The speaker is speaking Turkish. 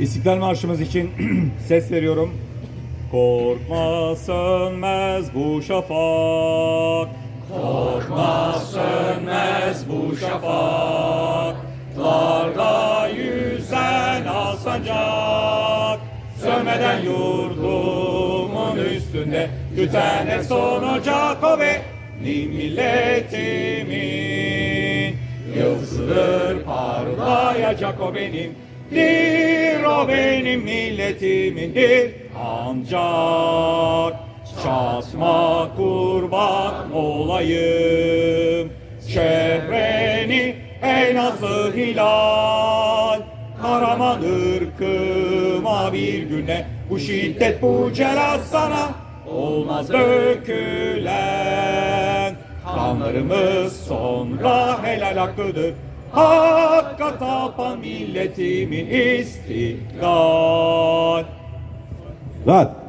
İstiklal Marşımız için ses veriyorum. Korkma sönmez bu şafak. Korkma sönmez bu şafaklarda yüzen alsancak. Sönmeden yurdumun üstünde tüten son ocak o benim milletimin. Yıldızıdır parlayacak o benim o benim milletimindir? Ancak çatma kurban olayım. Şehreni ey nazlı hilal. Karaman ırkıma bir güne Bu şiddet bu celal sana Olmaz dökülen. Kanlarımız sonra helal hakkıdır. Hakka tapan milletimin istiklal Rahat.